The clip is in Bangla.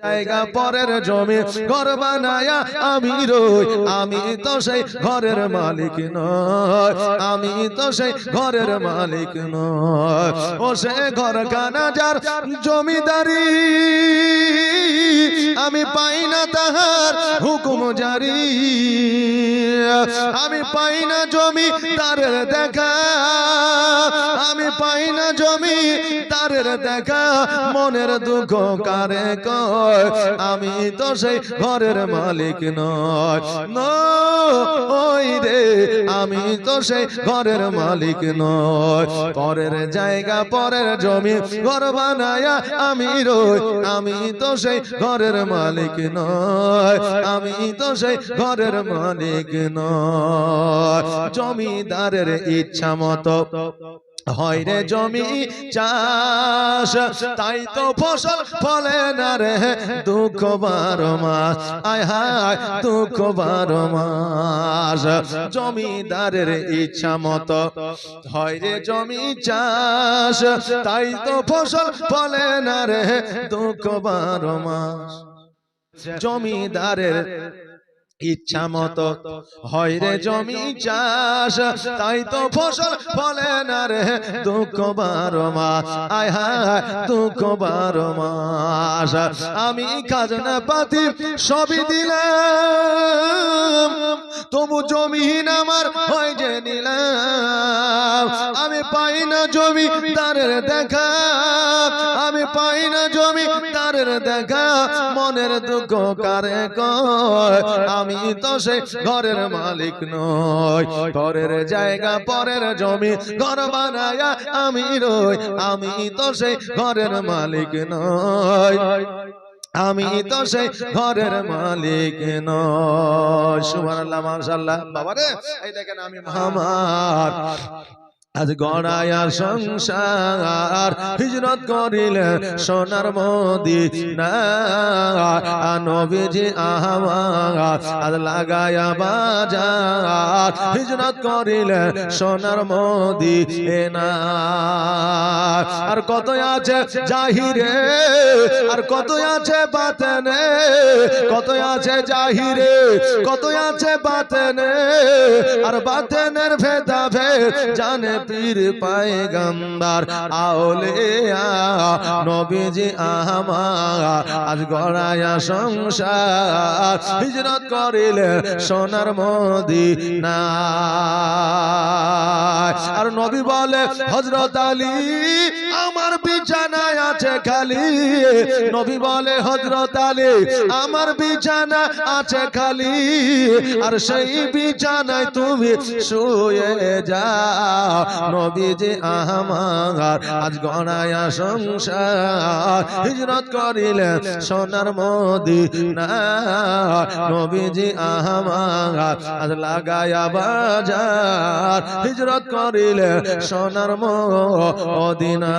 জায়গা পরের জমি ঘর বানায়া আমি রই আমি তো সেই ঘরের মালিক নয় আমি তো সেই ঘরের মালিক নয় ও সে ঘর কানা যার জমিদারি আমি পাই না তাহার হুকুম জারি। আমি পাই না জমি তারের দেখা। আমি পাই না জমি তারের দেখা। মনের দুঃখ কারে কয়? আমি তো সেই ঘরের মালিক নয়। নই রে, আমি তো সেই ঘরের মালিক নয়। পরের জায়গা, পরের জমি, ঘর বানায়া আমি রই। আমি তো সেই ঘরের মালিক নয়। আমি তো সেই ঘরের মালিক নয়। জমিদারের ইচ্ছা মতো। হয় রে জমি চাষ, তাই তো ফসল ফলে না রে, দুঃখ বারো মাস। আয় হায়, দুঃখ বারো মাস। জমিদারের ইচ্ছা মতো। হয় রে জমি চাষ, তাই তো ফসল ফলে না রে, দুঃখ বারো মাস। জমিদারের ইচ্ছা মতো হয় রে জমি চাষ তাই তো ফসল ফলে না রে দুঃখ বারো মাস। আয় হায় দুঃখ বারো মাস। আমি খাজনা পাতি সবই দিলাম। তবু জমিহীন আমার হয় যে নিলাম। আমি পাই না জমি তারের দেখা। আমি পাই না জমি তারের দেখা, মনের দুঃখ কারে কয়? আমি তো সে ঘরের মালিক নই। ঘরের জায়গা, পরের জমি, ঘর বানায়া আমি রই। আমি তো সে ঘরের মালিক নয় আমি তো সেই ঘরের মালিক নয় সুবহানাল্লাহ, মাশাআল্লাহ। বাবা রে এই দেখেন আমি আমার আজ গড়ায়া সংসার হিজরত করিলে সোনার মোদি না নবীজি আমার আজ লাগায়া বাজার হিজরত করিলে সোনার মোদি না আর কত আছে জাহিরে, আর কত আছে বাতেনে কত আছে জাহিরে কত আছে বাতেনে। আর বাতেনের ভেদা ভেদ জানে পীর পায় গম্বার আওলিয়া নবীজি আমার, আজ গড়ায়া সংসার, হিজরত করিলে সোনার মদিনা আর নবী বলে হজরত আলী, আমার বিছানায় আছে খালি। নবী বলে হজরত আলী, আমার বিছানা আছে খালি। আর সেই বিছানায় তুমি শুয়ে যাও। নবীজি আমার আজ গনায়া সংসার। হিজরত করিলেন সোনার মোদি নবীজি আমার আজ লাগায়া বাজার। হিজরত করিলেন সোনার মদিনা।